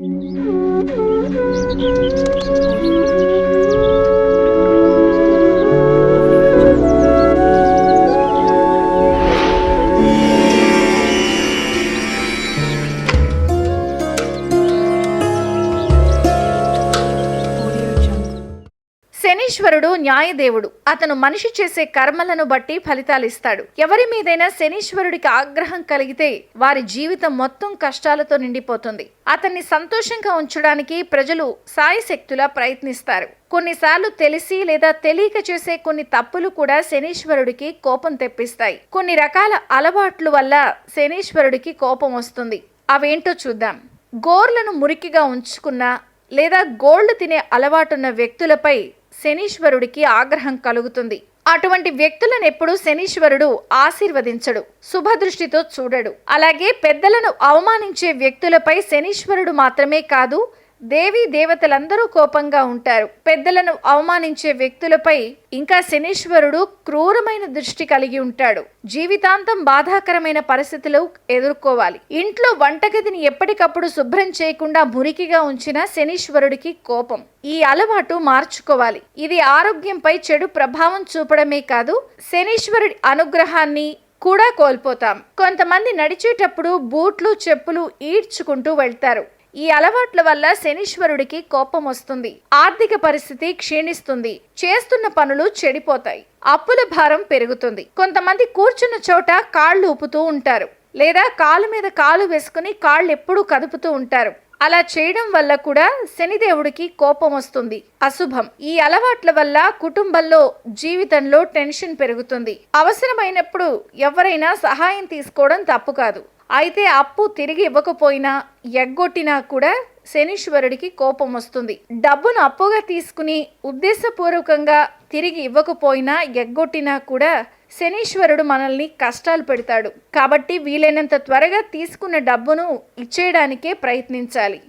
うん。శనీశ్వరుడు న్యాయదేవుడు. అతను మనిషి చేసే కర్మలను బట్టి ఫలితాలిస్తాడు ఎవరి మీదైనా శనీశ్వరుడికి ఆగ్రహం కలిగితే వారి జీవితం మొత్తం కష్టాలతో నిండిపోతుంది. అతన్ని సంతోషంగా ఉంచడానికి ప్రజలు సాయశక్తులా ప్రయత్నిస్తారు. కొన్నిసార్లు తెలిసి లేదా తెలియక చేసే కొన్ని తప్పులు కూడా శనీశ్వరుడికి కోపం తెప్పిస్తాయి. కొన్ని రకాల అలవాట్ల వల్ల శనీశ్వరుడికి కోపం వస్తుంది. అవేంటో చూద్దాం. గోర్లను మురికిగా ఉంచుకున్న లేదా గోల్డ్ తినే అలవాటున్న వ్యక్తులపై శనీశ్వరుడికి ఆగ్రహం కలుగుతుంది. అటువంటి వ్యక్తులను ఎప్పుడు శనీశ్వరుడు ఆశీర్వదించడు శుభదృష్టితో చూడడు. అలాగే పెద్దలను అవమానించే వ్యక్తులపై శనీశ్వరుడు మాత్రమే కాదు దేవీ దేవతలందరూ కోపంగా ఉంటారు. పెద్దలను అవమానించే వ్యక్తులపై ఇంకా శనీశ్వరుడు క్రూరమైన దృష్టి కలిగి ఉంటాడు. జీవితాంతం బాధాకరమైన పరిస్థితులు ఎదుర్కోవాలి. ఇంట్లో వంటగదిని ఎప్పటికప్పుడు శుభ్రం చేయకుండా మురికిగా ఉంచిన శనీశ్వరుడికి కోపం. ఈ అలవాటు మార్చుకోవాలి. ఇది ఆరోగ్యంపై చెడు ప్రభావం చూపడమే కాదు శనీశ్వరుడి అనుగ్రహాన్ని కూడా కోల్పోతాం. కొంతమంది నడిచేటప్పుడు బూట్లు చెప్పులు ఈడ్చుకుంటూ వెళ్తారు. ఈ అలవాట్ల వల్ల శనీశ్వరుడికి కోపం వస్తుంది. ఆర్థిక పరిస్థితి క్షీణిస్తుంది. చేస్తున్న పనులు చెడిపోతాయి. అప్పుల భారం పెరుగుతుంది. కొంతమంది కూర్చున్న చోట కాళ్ళు ఊపుతూ ఉంటారు. లేదా కాలు మీద కాలు వేసుకుని కాళ్ళు ఎప్పుడూ కదుపుతూ ఉంటారు. అలా చేయడం వల్ల కూడా శనిదేవుడికి కోపం వస్తుంది. అశుభం. ఈ అలవాట్ల వల్ల కుటుంబంలో జీవితంలో టెన్షన్ పెరుగుతుంది. అవసరమైనప్పుడు ఎవరైనా సహాయం తీసుకోవడం తప్పు కాదు. అయితే అప్పు తిరిగి ఇవ్వకపోయినా ఎగ్గొట్టినా కూడా శనీశ్వరుడికి కోపం వస్తుంది. డబ్బును అప్పుగా తీసుకుని ఉద్దేశపూర్వకంగా తిరిగి ఇవ్వకపోయినా ఎగ్గొట్టినా కూడా శనీశ్వరుడు మనల్ని కష్టాలు పెడతాడు. కాబట్టి వీలైనంత త్వరగా తీసుకున్న డబ్బును ఇచ్చేయడానికే ప్రయత్నించాలి.